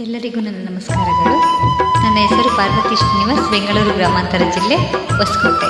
ಎಲ್ಲರಿಗೂ ನನ್ನ ನಮಸ್ಕಾರಗಳು. ನನ್ನ ಹೆಸರು ಪಾರ್ವತಿ ಶ್ರೀನಿವಾಸ್ ಬೆಂಗಳೂರು ಗ್ರಾಮಾಂತರ ಜಿಲ್ಲೆ ಹೊಸಕೋಟೆ.